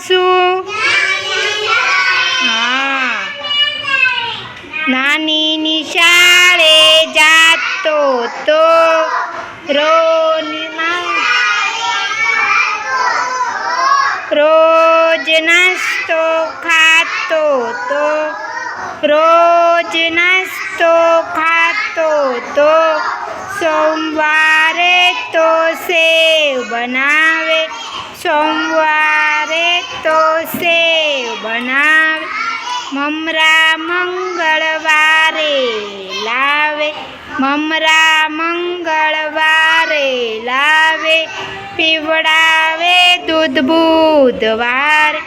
શું હા. નાની નિશાળે જાતો તો રોજ રોજ નાસ્તો ખાતો તો રોજ નાસ્તો ખાતો તો સોમવારે તો સેવ બનાવે સોમવારે તો સેવ બનાવે. મમરા મંગળવારે લાવે. મમરા મંગળવારે લાવે. પીવડાવે દૂધ બુધવારે.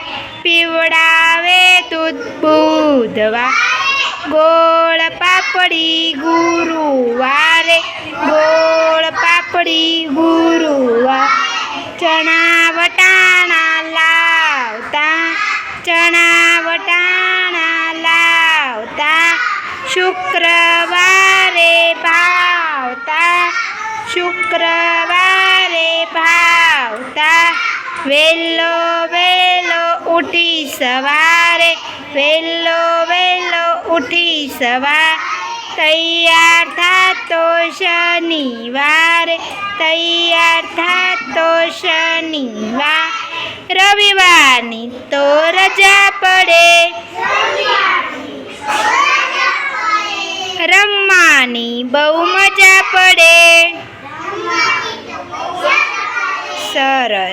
પીવડાવે દૂધ બુધવાર. ગોળ પાપડી ગુરુવારે. ગોળ પાપડી ગુરુવાર. ચણા, વટાણા શુક્રવારે ભાવતા શુક્રવારે ભાવતા, વેલો વેલો ઉઠી સવારે, વેલો વેલો ઉઠી સવાર તૈયાર થાતો શનિવારે, તૈયાર થાતો શનિવાર, રવિવારની તો રજા પડે રમવાની બહુ મજા પડે. સરસ.